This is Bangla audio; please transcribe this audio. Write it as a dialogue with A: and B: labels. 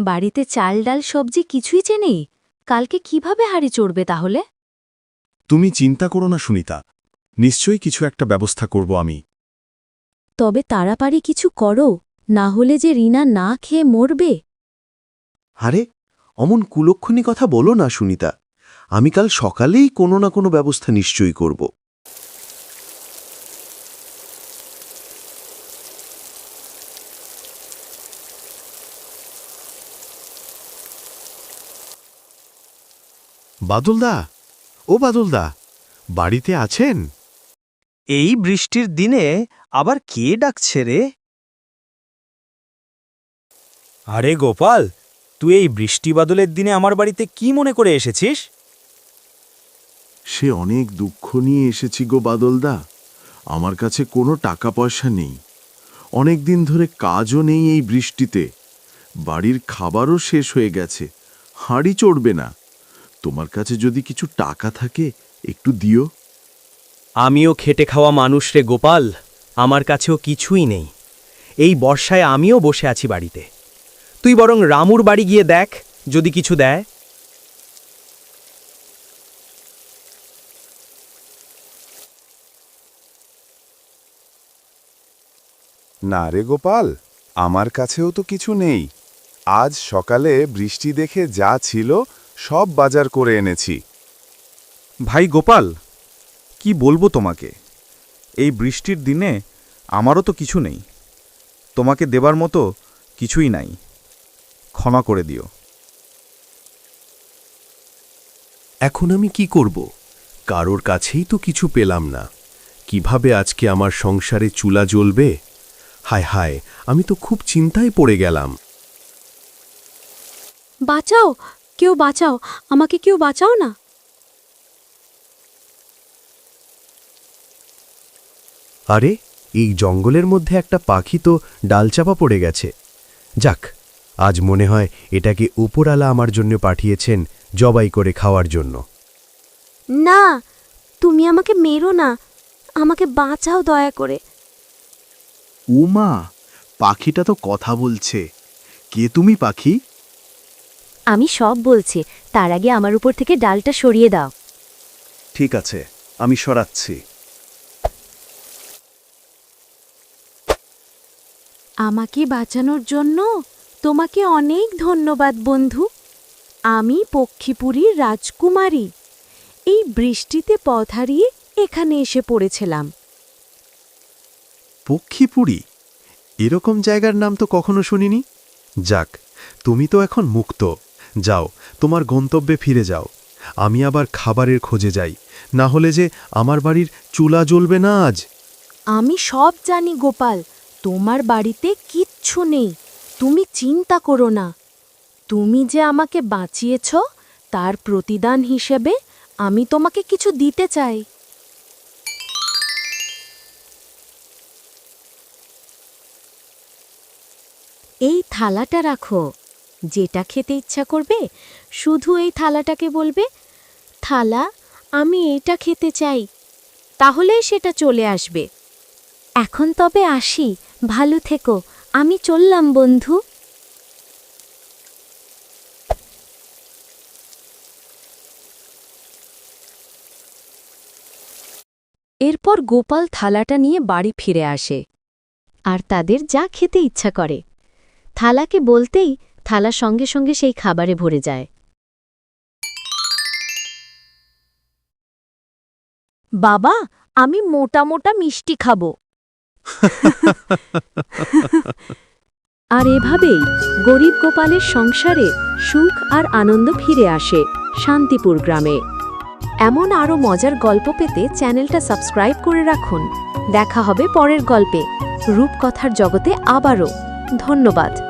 A: বাড়িতে চাল ডাল সবজি কিছুই চেনেই? কালকে কীভাবে হাড়ি চড়বে তাহলে?
B: তুমি চিন্তা করো না সুনিতা। নিশ্চয়ই কিছু একটা ব্যবস্থা করব আমি।
A: তবে তাড়াতাড়ি কিছু করো না হলে যে রিনা না খেয়ে মরবে।
C: আরে অমন কুলক্ষণী কথা বলো না সুনিতা। আমি কাল সকালেই কোনো না কোনো ব্যবস্থা নিশ্চয়ই করব।
D: বাদলদা ও বাদলদা বাড়িতে আছেন?
E: এই বৃষ্টির দিনে আবার কে ডাকছে রে? আরে গোপাল তুই এই বৃষ্টি বাদলের দিনে আমার বাড়িতে কি মনে করে এসেছিস?
D: সে অনেক দুঃখ নিয়ে এসেছি গো বাদলদা। আমার কাছে কোনো টাকা পয়সা নেই। অনেক দিন ধরে কাজও নেই এই বৃষ্টিতে। বাড়ির খাবারও শেষ হয়ে গেছে। হাঁড়ি চড়বে না। তোমার কাছে যদি কিছু টাকা থাকে একটু দিও।
E: আমিও খেটে খাওয়া মানুষ রে গোপাল আমার কাছেও কিছুই নেই। এই বর্ষায় আমিও বসে আছি বাড়িতে। তুই বরং রামুর বাড়ি গিয়ে দেখ যদি কিছু দেয়।
F: না রে গোপাল আমার কাছেও তো কিছু নেই। আজ সকালে বৃষ্টি দেখে যা ছিল সব বাজার করে এনেছি।
G: ভাই গোপাল কি বলব তোমাকে? এই বৃষ্টির দিনে আমারও তো কিছু নেই। তোমাকে দেবার মতো কিছুই নাই। ক্ষমা করে দিও।
C: এখন আমি কি করব? কারোর কাছেই তো কিছু পেলাম না। কীভাবে আজকে আমার সংসারে চুলা জ্বলবে? হায় হায় আমি তো খুব চিন্তায় পড়ে গেলাম।
A: বাঁচাও কেউ বাঁচাও আমাকে কেউ বাঁচাও না।
C: আরে এই জঙ্গলের মধ্যে একটা পাখি তো ডালচাপা পড়ে গেছে। যাক আজ মনে হয় এটাকে উপরালা আমার জন্য পাঠিয়েছেন জবাই করে খাওয়ার জন্য।
A: না তুমি আমাকে মেরো না আমাকে বাঁচাও দয়া করে।
D: উমা পাখিটা তো কথা বলছে। কে তুমি পাখি?
A: আমি সব বলছি। তার আগে আমার উপর থেকে ডালটা সরিয়ে দাও।
D: ঠিক আছে আমি সরাচ্ছি।
A: আমাকে বাঁচানোর জন্য তোমাকে অনেক ধন্যবাদ বন্ধু। আমি পক্ষীপুরীর রাজকুমারী। এই বৃষ্টিতে পথ হারিয়ে এখানে এসে পড়েছিলাম।
C: পক্ষীপুরী? এরকম জায়গার নাম তো কখনো শুনিনি? যাক তুমি তো এখন মুক্ত। যাও, তোমার গন্তব্যে ফিরে যাও। আমি আবার খাবারের খোঁজে যাই। না হলে যে আমার বাড়ির চুলা জ্বলবে না আজ।
A: আমি সব জানি গোপাল, তোমার বাড়িতে কিচ্ছু নেই। তুমি চিন্তা করো না। তুমি যে আমাকে বাঁচিয়েছ, তার প্রতিদান হিসেবে আমি তোমাকে কিছু দিতে চাই। এই থালাটা রাখো। যেটা খেতে ইচ্ছা করবে, শুধু এই থালাটাকে বলবে, থালা, আমি এটা খেতে চাই। তাহলেই সেটা চলে আসবে। এখন তবে আসি, ভালো থেকো, আমি চললাম বন্ধু। এরপর গোপাল থালাটা নিয়ে বাড়ি ফিরে আসে। আর তাদের যা খেতে ইচ্ছা করে। থালাকে বলতেই থালা সঙ্গে সঙ্গে সেই খাবারে ভরে যায়। বাবা, আমি মোটা মোটা মিষ্টি খাব। আর এভাবেই গরিব গোপালের সংসারে সুখ আর আনন্দ ফিরে আসে শান্তিপুর গ্রামে। এমন আরও মজার গল্প পেতে চ্যানেলটা সাবস্ক্রাইব করে রাখুন। দেখা হবে পরের গল্পে। রূপকথার জগতে আবারও। ধন্যবাদ।